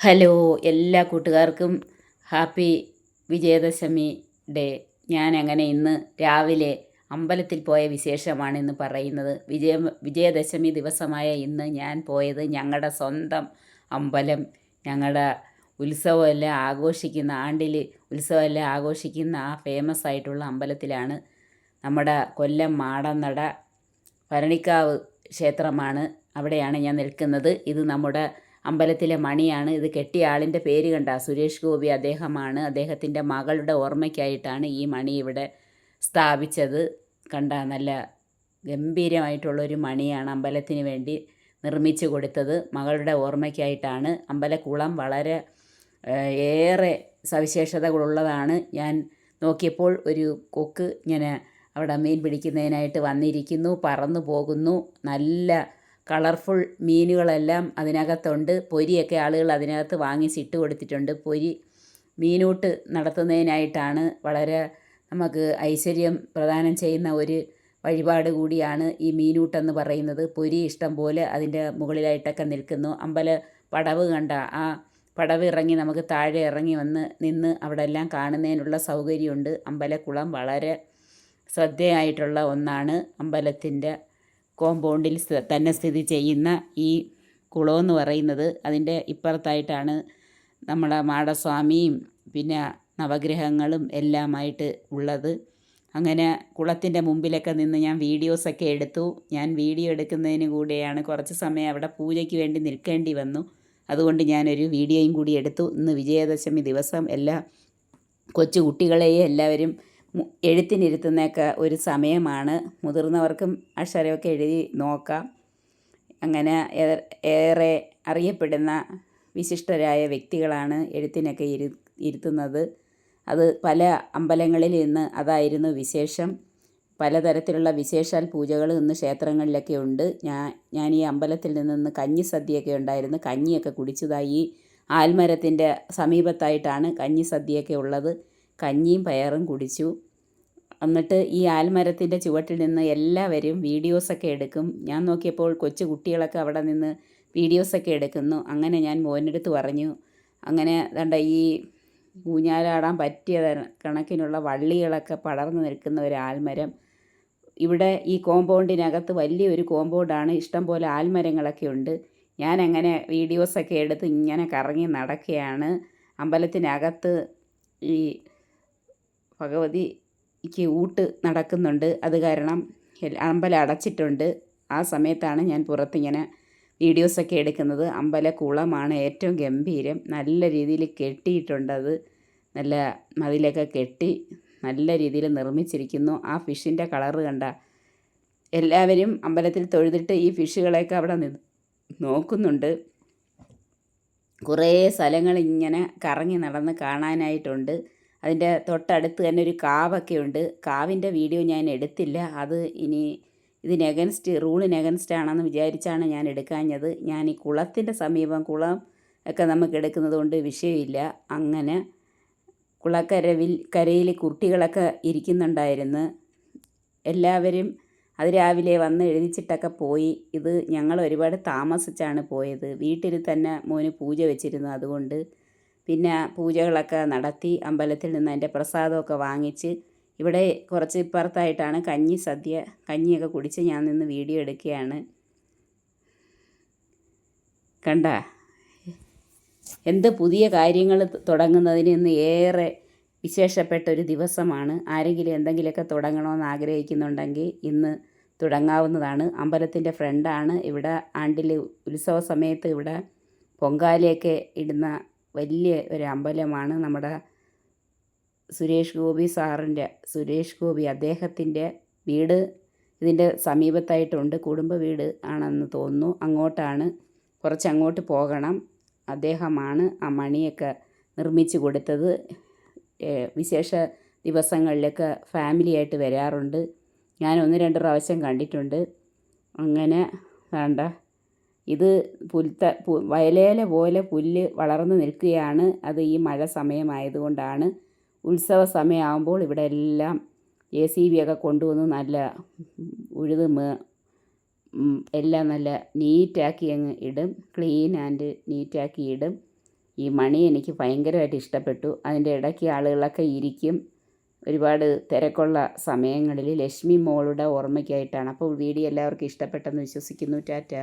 Hello എല്ലാ കൂട്ടുകാർക്കും happy Vijayadashami day. ഞാൻ അങ്ങനെ ഇന്ന് രാവിലെ അമ്പലത്തിൽ പോയ വിശേഷമാണ് ഇന്ന് പറയുന്നത്. വിജയ വിജയദശമി ദിവസമായ ഇന്ന് ഞാൻ പോയത് ഞങ്ങളുടെ സ്വന്തം അമ്പലം. ഞങ്ങളുടെ ഉത്സവമെല്ലാം ആഘോഷിക്കുന്ന ആണ്ടിൽ ഉത്സവമെല്ലാം ആഘോഷിക്കുന്ന ആ ഫേമസ് ആയിട്ടുള്ള അമ്പലത്തിലാണ് നമ്മുടെ കൊല്ലം മാടന്നട ഭരണിക്കാവ് ക്ഷേത്രമാണ്. അവിടെയാണ് ഞാൻ നിൽക്കുന്നത്. ഇത് നമ്മുടെ അമ്പലത്തിലെ മണിയാണ്. ഇത് കെട്ടിയ ആളിന്റെ പേര് കണ്ട സുരേഷ് ഗോപി അദ്ദേഹമാണ്. അദ്ദേഹത്തിന്റെ മകളുടെ ഓർമ്മയ്ക്കായിട്ടാണ് ഈ മണി ഇവിടെ സ്ഥാപിച്ചത്. കണ്ട നല്ല ഗംഭീരമായിട്ടുള്ളൊരു മണിയാണ് അമ്പലത്തിന് വേണ്ടി നിർമ്മിച്ചു കൊടുത്തത്. മകളുടെ ഓർമ്മയ്ക്കായിട്ടാണ്. അമ്പലക്കുളം വളരെ ഏറെ സവിശേഷതകളുള്ളതാണ്. ഞാൻ നോക്കിയപ്പോൾ ഒരു കൊക്ക് ഇങ്ങനെ അവിടെ മീൻ പിടിക്കുന്നതിനായിട്ട് വന്നിരിക്കുന്നു പറന്നു പോകുന്നു. നല്ല കളർഫുൾ മീനുകളെല്ലാം അതിനകത്തുണ്ട്. പൊരിയൊക്കെ ആളുകൾ അതിനകത്ത് വാങ്ങിച്ചിട്ട് കൊടുത്തിട്ടുണ്ട്. പൊരി മീനൂട്ട് നടത്തുന്നതിനായിട്ടാണ് വളരെ നമുക്ക് ഐശ്വര്യം പ്രദാനം ചെയ്യുന്ന ഒരു വഴിപാട് കൂടിയാണ് ഈ മീനൂട്ടെന്ന് പറയുന്നത്. പൊരി ഇഷ്ടം പോലെ അതിന്റെ മുകളിലായിട്ടൊക്കെ നിൽക്കുന്നു. അമ്പല പടവ് കണ്ട ആ പടവ് ഇറങ്ങി നമുക്ക് താഴെ ഇറങ്ങി വന്ന് നിന്ന് അവിടെ എല്ലാം കാണുന്നതിനുള്ള സൗകര്യമുണ്ട്. അമ്പലക്കുളം വളരെ ശ്രദ്ധയായിട്ടുള്ള ഒന്നാണ് അമ്പലത്തിന്റെ കോമ്പൗണ്ടിൽ തന്നെ സ്ഥിതി ചെയ്യുന്ന ഈ കുളമെന്ന് പറയുന്നത് അതിന്റെ ഇപ്പുറത്തായിട്ടാണ് നമ്മുടെ മാടസ്വാമിയും പിന്നെ നവഗ്രഹങ്ങളും എല്ലാമായിട്ട് ഉള്ളത്. അങ്ങനെ കുളത്തിന്റെ മുമ്പിലൊക്കെ നിന്ന് ഞാൻ വീഡിയോസൊക്കെ എടുത്തു. ഞാൻ വീഡിയോ എടുക്കുന്നതിന് കൂടെയാണ് കുറച്ച് സമയം അവിടെ പൂജയ്ക്ക് വേണ്ടി നിൽക്കേണ്ടി വന്നു. അതുകൊണ്ട് ഞാനൊരു വീഡിയോയും കൂടി എടുത്തു. ഇന്ന് വിജയദശമി ദിവസം എല്ലാ കൊച്ചു കുട്ടികളെയും എല്ലാവരും എഴുത്തിനിരുത്തുന്നൊക്കെ ഒരു സമയമാണ്. മുതിർന്നവർക്കും അക്ഷരമൊക്കെ എഴുതി നോക്കാം. അങ്ങനെ ഏറെ അറിയപ്പെടുന്ന വിശിഷ്ടരായ വ്യക്തികളാണ് എഴുത്തിനൊക്കെ ഇരു ഇരുത്തുന്നത്. അത് പല അമ്പലങ്ങളിൽ ഇന്ന് അതായിരുന്നു വിശേഷം. പലതരത്തിലുള്ള വിശേഷാൽ പൂജകൾ ഇന്ന് ക്ഷേത്രങ്ങളിലൊക്കെ ഉണ്ട്. ഞാൻ ഞാൻ ഈ അമ്പലത്തിൽ നിന്ന് കഞ്ഞി സദ്യയൊക്കെ ഉണ്ടായിരുന്നു. കഞ്ഞിയൊക്കെ കുടിച്ചതായി. ആൽമരത്തിന്റെ സമീപത്തായിട്ടാണ് കഞ്ഞി സദ്യയൊക്കെ ഉള്ളത്. കഞ്ഞിയും പയറും കുടിച്ചു. എന്നിട്ട് ഈ ആൽമരത്തിന്റെ ചുവട്ടിൽ നിന്ന് എല്ലാവരും വീഡിയോസൊക്കെ എടുക്കും. ഞാൻ നോക്കിയപ്പോൾ കൊച്ചു കുട്ടികളൊക്കെ അവിടെ നിന്ന് വീഡിയോസൊക്കെ എടുക്കുന്നു. അങ്ങനെ ഞാൻ മോനെടുത്ത് പറഞ്ഞു അങ്ങനെ ദണ്ട ഈ ഊഞ്ഞാലാടാൻ പറ്റിയ കണക്കിനുള്ള വള്ളികളൊക്കെ പടർന്നു നിൽക്കുന്ന ഒരു ആൽമരം. ഇവിടെ ഈ കോമ്പൗണ്ടിനകത്ത് വലിയൊരു കോമ്പൗണ്ടാണ്. ഇഷ്ടം പോലെ ആൽമരങ്ങളൊക്കെ ഉണ്ട്. ഞാൻ അങ്ങനെ വീഡിയോസൊക്കെ എടുത്ത് ഇങ്ങനെ കറങ്ങി നടക്കുകയാണ്. അമ്പലത്തിനകത്ത് ഈ ഭഗവതിക്ക് ഊട്ട് നടക്കുന്നുണ്ട്. അത് കാരണം അമ്പല അടച്ചിട്ടുണ്ട്. ആ സമയത്താണ് ഞാൻ പുറത്തിങ്ങനെ വീഡിയോസൊക്കെ എടുക്കുന്നത്. അമ്പലക്കുളമാണ് ഏറ്റവും ഗംഭീരം. നല്ല രീതിയിൽ കെട്ടിയിട്ടുണ്ടത് നല്ല മതിലൊക്കെ കെട്ടി നല്ല രീതിയിൽ നിർമ്മിച്ചിരിക്കുന്നു. ആ ഫിഷിന്റെ കളറ് കണ്ട എല്ലാവരും അമ്പലത്തിൽ തൊഴുതിട്ട് ഈ ഫിഷുകളെയൊക്കെ അവിടെ നോക്കുന്നുണ്ട്. കുറേ സ്ഥലങ്ങൾ ഇങ്ങനെ കറങ്ങി നടന്ന് കാണാനായിട്ടുണ്ട്. അതിന്റെ തൊട്ടടുത്ത് തന്നെ ഒരു കാവൊക്കെ ഉണ്ട്. കാവിന്റെ വീഡിയോ ഞാൻ എടുത്തില്ല. അത് ഇനി ഇതിന് എഗൻസ്റ്റ് റൂളിന് എഗൻസ്റ്റ് ആണെന്ന് വിചാരിച്ചാണ് ഞാൻ എടുക്കാഞ്ഞത്. ഞാൻ ഈ കുളത്തിന്റെ സമീപം കുളം ഒക്കെ നമുക്ക് എടുക്കുന്നത് കൊണ്ട് വിഷയമില്ല. അങ്ങനെ കുളക്കരവിൽ കരയിൽ കുട്ടികളൊക്കെ ഇരിക്കുന്നുണ്ടായിരുന്നു. എല്ലാവരും അതിരാവിലെ വന്ന് എഴുതിച്ചിട്ടൊക്കെ പോയി. ഇത് ഞങ്ങൾ ഒരുപാട് താമസിച്ചാണ് പോയത്. വീട്ടിൽ തന്നെ മോന് പൂജ വെച്ചിരുന്നു അതുകൊണ്ട് പിന്നെ പൂജകളൊക്കെ നടത്തി അമ്പലത്തിൽ നിന്ന് അതിന്റെ പ്രസാദമൊക്കെ വാങ്ങിച്ച് ഇവിടെ കുറച്ച് ഇപ്പുറത്തായിട്ടാണ് കഞ്ഞി സദ്യ കഞ്ഞിയൊക്കെ കുടിച്ച് ഞാൻ നിന്ന് വീഡിയോ എടുക്കുകയാണ്. കണ്ട? എന്ത് പുതിയ കാര്യങ്ങൾ തുടങ്ങുന്നതിന് ഇന്ന് ഏറെ വിശേഷപ്പെട്ട ഒരു ദിവസമാണ്. ആരെങ്കിലും എന്തെങ്കിലുമൊക്കെ തുടങ്ങണമെന്ന് ആഗ്രഹിക്കുന്നുണ്ടെങ്കിൽ ഇന്ന് തുടങ്ങാവുന്നതാണ്. അമ്പലത്തിന്റെ ഫ്രണ്ടാണ് ഇവിടെ ആണ്ടിൽ ഉത്സവ സമയത്ത് ഇവിടെ പൊങ്കാലയൊക്കെ ഇടുന്ന വലിയ ഒരു അമ്പലമാണ് നമ്മുടെ സുരേഷ് ഗോപി സാറിന്റെ സുരേഷ് ഗോപി അദ്ദേഹത്തിന്റെ വീട് ഇതിന്റെ സമീപത്തായിട്ടുണ്ട്. കുടുംബ വീട് ആണെന്ന് തോന്നുന്നു. അങ്ങോട്ടാണ് കുറച്ച് അങ്ങോട്ട് പോകണം. അദ്ദേഹമാണ് ആ മണിയൊക്കെ നിർമ്മിച്ചു കൊടുത്തത്. വിശേഷ ദിവസങ്ങളിലൊക്കെ ഫാമിലിയായിട്ട് വരാറുണ്ട്. ഞാൻ ഒന്ന് രണ്ട് പ്രാവശ്യം കണ്ടിട്ടുണ്ട്. അങ്ങനെ വേണ്ട. ഇത് പുൽത്ത വയലേല പോലെ പുല്ല് വളർന്നു നിൽക്കുകയാണ്. അത് ഈ മഴ സമയമായതുകൊണ്ടാണ്. ഉത്സവ സമയമാകുമ്പോൾ ഇവിടെ എല്ലാം ജെ സി ബി ഒക്കെ കൊണ്ടുവന്ന് നല്ല ഉഴുത് എല്ലാം നല്ല നീറ്റാക്കി അങ്ങ് ഇടും. ക്ലീൻ ആൻഡ് നീറ്റാക്കി ഇടും. ഈ മണി എനിക്ക് ഭയങ്കരമായിട്ട് ഇഷ്ടപ്പെട്ടു. അതിന്റെ ഇടയ്ക്ക് ആളുകളൊക്കെ ഇരിക്കും. ഒരുപാട് തിരക്കുള്ള സമയങ്ങളിൽ ലക്ഷ്മി മോളുടെ ഓർമ്മയ്ക്കായിട്ടാണ്. അപ്പോൾ വീഡിയോ എല്ലാവർക്കും ഇഷ്ടപ്പെട്ടെന്ന് വിശ്വസിക്കുന്നു. ടാറ്റ.